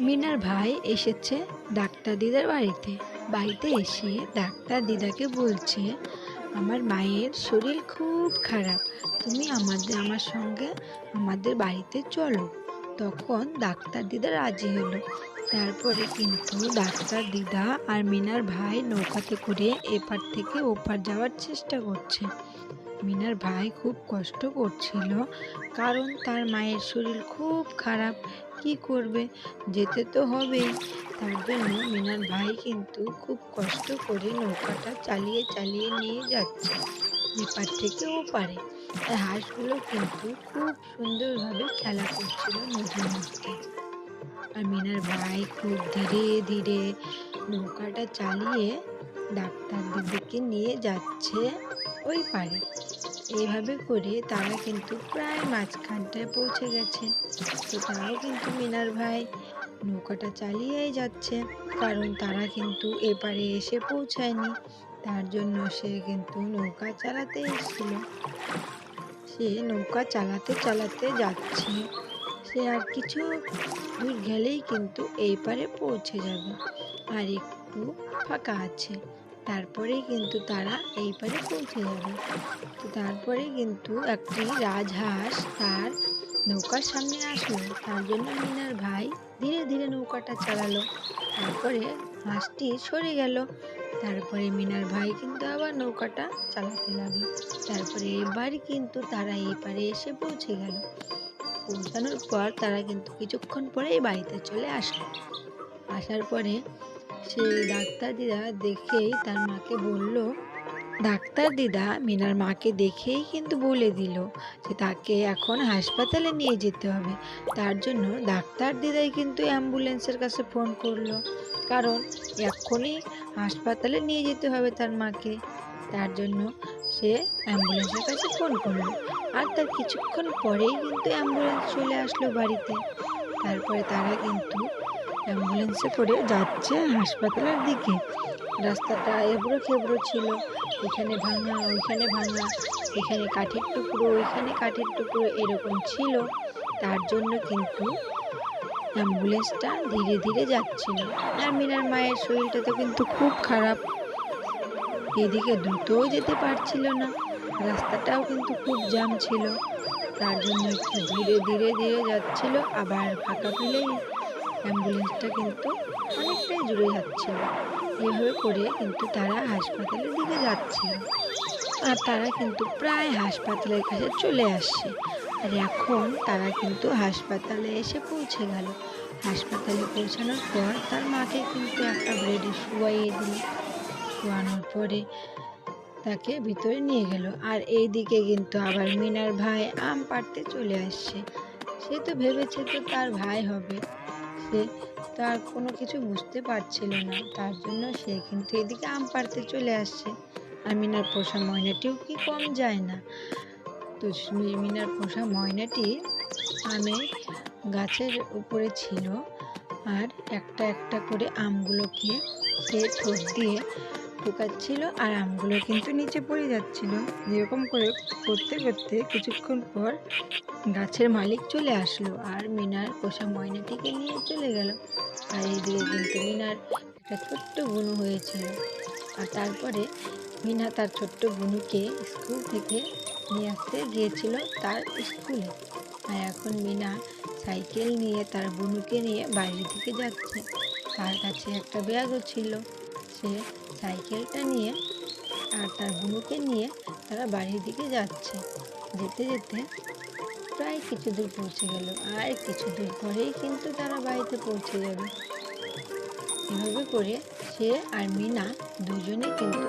মিনার ভাই এসেছে ডাক্তার দিদার বাড়িতে। বাড়িতে এসে ডাক্তার দিদাকে বলছে, আমার মায়ের শরীর খুব খারাপ। তুমি আমাদের, আমার সঙ্গে আমাদের বাড়িতে চলো। তখন ডাক্তার দিদা রাজি হলো। তারপরে কিন্তু ডাক্তার দিদা আর মিনার ভাই নৌকাতে করে এপার থেকে ওপার যাওয়ার চেষ্টা করছে। মিনার ভাই খুব কষ্ট করছিল, কারণ তার মায়ের শরীর খুব খারাপ। কি করবে? যেতে তো হবেই। তার জন্য মিনার ভাই কিন্তু খুব কষ্ট করে নৌকাটা চালিয়ে চালিয়ে নিয়ে যাচ্ছে। এপার থেকে ওপারে। আর হাঁসগুলো কিন্তু খুব সুন্দরভাবে খেলা করছিল নদীর মধ্যে। আর মিনার ভাই খুব ধীরে ধীরে নৌকাটা চালিয়ে ডাক্তার দিদিকে নিয়ে যাচ্ছে ওই পারে। এইভাবে করে তারা কিন্তু প্রায় মাঝখানটায় পৌঁছে গেছে। তো তারাও কিন্তু মিনার ভাই নৌকাটা চালিয়েই যাচ্ছে, কারণ তারা কিন্তু এপারে এসে পৌঁছায়নি। তার জন্য সে কিন্তু নৌকা চালাতে এসেছিল। সে নৌকা চালাতে চালাতে যাচ্ছে। সে আর কিছু দূর গেলেই কিন্তু এই পারে পৌঁছে যাবে। আর একটু ফাঁকা আছে। তারপরেই কিন্তু তারা এই পারে পৌঁছে যাবে। তো তারপরে কিন্তু একটি রাজহাঁস তার নৌকার সামনে আসলো। তার জন্য মিনার ভাই ধীরে ধীরে নৌকাটা চালালো। তারপরে হাঁসটি সরে গেল। তারপরে মিনার ভাই কিন্তু আবার নৌকাটা চালাতে লাগল। তারপরে এবার কিন্তু তারা এই পারে এসে পৌঁছে গেল। পৌঁছানোর পর তারা কিন্তু কিছুক্ষণ পরেই বাড়িতে চলে আসলো। আসার পরে সে ডাক্তার দিদা দেখেই তার মাকে বলল, ডাক্তার দিদা মিনার মাকে দেখেই কিন্তু বলে দিল যে তাকে এখন হাসপাতালে নিয়ে যেতে হবে। তার জন্য ডাক্তার দিদাই কিন্তু অ্যাম্বুলেন্সের কাছে ফোন করল, কারণ এক্ষুনি হাসপাতালে নিয়ে যেতে হবে তার মাকে। তার জন্য সে অ্যাম্বুলেন্সের কাছে ফোন করল আর তার কিছুক্ষণ পরেই কিন্তু অ্যাম্বুলেন্স চলে আসলো বাড়িতে। তারপরে তারা কিন্তু অ্যাম্বুলেন্সে করে যাচ্ছে হাসপাতালের দিকে। রাস্তাটা এবড়ো খেবড়ো ছিল। এখানে ভাঙা, ওইখানে ভাঙা, এখানে কাঠের টুকরো, ওইখানে কাঠের টুকরো এরকম ছিল। তার জন্য কিন্তু অ্যাম্বুলেন্সটা ধীরে ধীরে যাচ্ছিল। আর মিনার মায়ের শরীরটা তো কিন্তু খুব খারাপ। এদিকে দ্রুতও যেতে পারছিল না। রাস্তাটাও কিন্তু খুব জ্যাম ছিল। তার জন্য একটু ধীরে ধীরে ধীরে যাচ্ছিল, আবার ফাঁকা পেলেই অ্যাম্বুলেন্সটা কিন্তু অনেকটাই জুড়ে যাচ্ছিল এভাবে করে কিন্তু তারা হাসপাতালের দিকে যাচ্ছিল আর তারা কিন্তু প্রায় হাসপাতালের কাছে চলে আসছে। আর এখন তারা কিন্তু হাসপাতালে এসে পৌঁছে গেল। হাসপাতালে পৌঁছানোর পর তার মাকে কিন্তু একটা বেডে শুয়াইয়ে দিল। শুয়ানোর পরে তাকে ভিতরে নিয়ে গেল। আর এই দিকে কিন্তু আবার মিনার ভাই আম পাড়তে চলে আসছে। সে তো ভেবেছে তো তার ভাই হবে। সে তার কোনো কিছু বুঝতে পারছিল না। তার জন্য সে কিন্তু এদিকে আম পাড়তে চলে আসছে। আর মিনার পোষা ময়নাটিও কি কম যায় না? তো মিনার পোষা ময়নাটি আমে গাছের উপরে ছিল আর একটা একটা করে আমগুলোকে সে ঠোঁট দিয়ে ঢুকাচ্ছিল আর আমগুলো কিন্তু নিচে পড়ে যাচ্ছিল। যেরকম করে করতে করতে কিছুক্ষণ পর গাছের মালিক চলে আসলো আর মিনার পোষা ময়নাটিকে নিয়ে চলে গেল। আর এই এইদিকে কিন্তু মিনার একটা ছোট্ট বুনু হয়েছিল। আর তারপরে মিনা তার ছোট্ট বুনুকে স্কুল থেকে নিয়ে আসতে গিয়েছিল তার স্কুলে। আর এখন মিনা সাইকেল নিয়ে তার বুনুকে নিয়ে বাইরের দিকে যাচ্ছে। তার কাছে একটা ব্যাগও ছিল। সে সাইকেলটা নিয়ে আর তার বুনুকে নিয়ে তারা বাড়ির দিকে যাচ্ছে। যেতে যেতে প্রায় কিছু দূর পৌঁছে গেল, আর কিছু দূর পরেই কিন্তু তারা বাড়িতে পৌঁছে যাবে এভাবে করে সে আর মিনা দুজনে কিন্তু